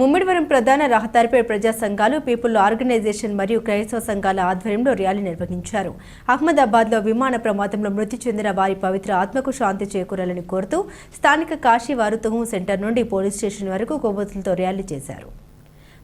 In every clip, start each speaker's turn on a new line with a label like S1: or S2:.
S1: ముమ్మిడివరం ప్రధాన రహదారిపై ప్రజా సంఘాలు పీపుల్ ఆర్గనైజేషన్ మరియు క్రైస్తవ సంఘాల ఆధ్వర్యంలో ర్యాలీ నిర్వహించారు. అహ్మదాబాద్లో విమాన ప్రమాదంలో మృతి చెందిన వారి పవిత్ర ఆత్మకు శాంతి చేకూరాలని కోరుతూ స్థానిక కాశీ వారు తుహు సెంటర్ నుండి పోలీస్ స్టేషన్ వరకు కొవ్వొత్తులతో ర్యాలీ చేశారు.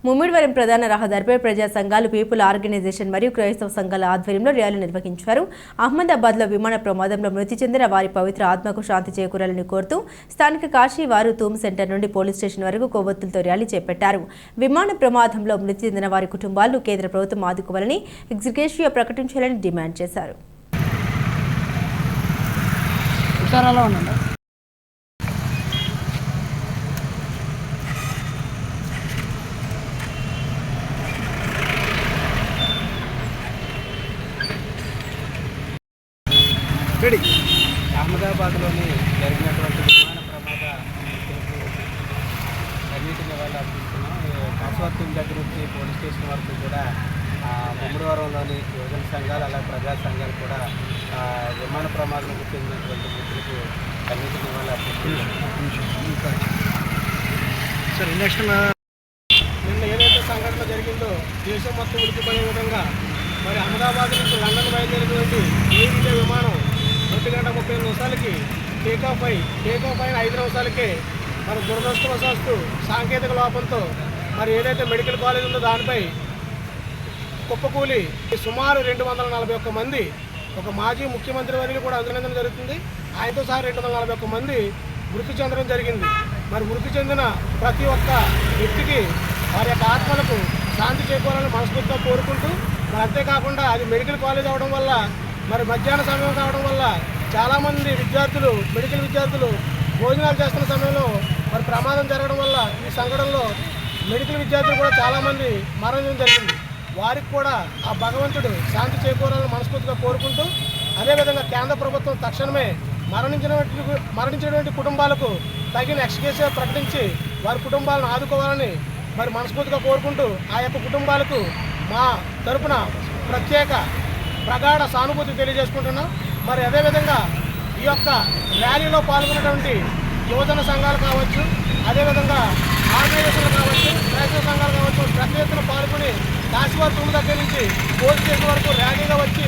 S1: ముమ్మిడివరం ప్రధాన రహదారిపై ప్రజా సంఘాలు పీపుల్ ఆర్గనైజేషన్ మరియు క్రైస్తవ సంఘాల ఆధ్వర్యంలో ర్యాలీ నిర్వహించారు. అహ్మదాబాద్లో విమాన ప్రమాదంలో మృతి చెందిన వారి పవిత్ర ఆత్మకు శాంతి చేకూరాలని కోరుతూ స్థానిక కాశీ వారు తూమ్ సెంటర్ నుండి పోలీస్ స్టేషన్ వరకు కొవ్వొత్తులతో ర్యాలీ చేపట్టారు. విమాన ప్రమాదంలో మృతి చెందిన వారి కుటుంబాలను కేంద్ర ప్రభుత్వం ఆదుకోవాలని ఎగ్జిక్యూటివ్ ప్రకటించాలని డిమాండ్ చేశారు.
S2: ఉత్తరాలో ఉండండి. రెడీ.
S3: అహ్మదాబాద్లోని జరిగినటువంటి విమాన ప్రమాద మృతులకు కన్నీటి నివాళులు అర్పిస్తున్నాం కాశవత్వం దగ్గర నుంచి పోలీస్ స్టేషన్ వరకు కూడా ముమ్మడివరంలోని యువజన సంఘాలు అలాగే ప్రజా సంఘాలు కూడా విమాన ప్రమాదంకు చెందినటువంటి మృతులకు కన్నీటి నివాళులు అర్పిస్తున్నాం నిన్న ఏదైతే సంఘటన జరిగిందో దేశం మొత్తం ఉలికిపోయే విధంగా మరి అహ్మదాబాద్ నుంచి లండన్ బయలుదేరినటువంటి ఇండియా విమానం ఒంటి గంట ముప్పై ఎనిమిది నిమిషాలకి టేకాఫ్ అయి టేకాఫ్ అయిన ఐదు నిమిషాలకే మరి దురదృష్టవశాస్తు సాంకేతిక లోపంతో మరి ఏదైతే మెడికల్ కాలేజ్ ఉందో దానిపై కుప్పకూలి సుమారు రెండు వందల నలభై ఒక్క మంది ఒక మాజీ ముఖ్యమంత్రి వారిని కూడా అభినందన జరుగుతుంది. ఆయనతో సహా రెండు వందల నలభై ఒక్క మంది మృతి చెందడం జరిగింది. మరి మృతి చెందిన ప్రతి ఒక్క వ్యక్తికి వారి యొక్క ఆత్మలకు శాంతి చేకూరాలని మనస్ఫూర్తిగా కోరుకుంటూ మరి అంతేకాకుండా అది మెడికల్ కాలేజ్ అవడం వల్ల మరి మధ్యాహ్న సమయం కావడం వల్ల చాలామంది విద్యార్థులు మెడికల్ విద్యార్థులు భోజనాలు చేస్తున్న సమయంలో మరి ప్రమాదం జరగడం వల్ల ఈ సంఘటనలో మెడికల్ విద్యార్థులు కూడా చాలామంది మరణం జరిగింది. వారికి కూడా ఆ భగవంతుడు శాంతి చేకూరాలని మనస్ఫూర్తిగా కోరుకుంటూ అదేవిధంగా కేంద్ర ప్రభుత్వం తక్షణమే మరణించినటువంటి మరణించినటువంటి కుటుంబాలకు తగిన ఎక్స్కేసివ్ ప్రకటించి వారి కుటుంబాలను ఆదుకోవాలని మరి మనస్ఫూర్తిగా కోరుకుంటూ ఆ యొక్క కుటుంబాలకు మా తరపున ప్రత్యేక ప్రగాఢ సానుభూతి తెలియజేసుకుంటున్నాం. మరి అదేవిధంగా ఈ యొక్క ర్యాలీలో పాల్గొన్నటువంటి యువజన సంఘాలు కావచ్చు అదేవిధంగా ఆర్గనైజేషన్లు కావచ్చు క్రైస్తవ సంఘాలు కావచ్చు ప్రతి ఎత్తున పాల్గొని కాశీవారి తుమ్ము దగ్గర నుంచి పోలీస్ స్టేషన్ వరకు ర్యాలీగా వచ్చి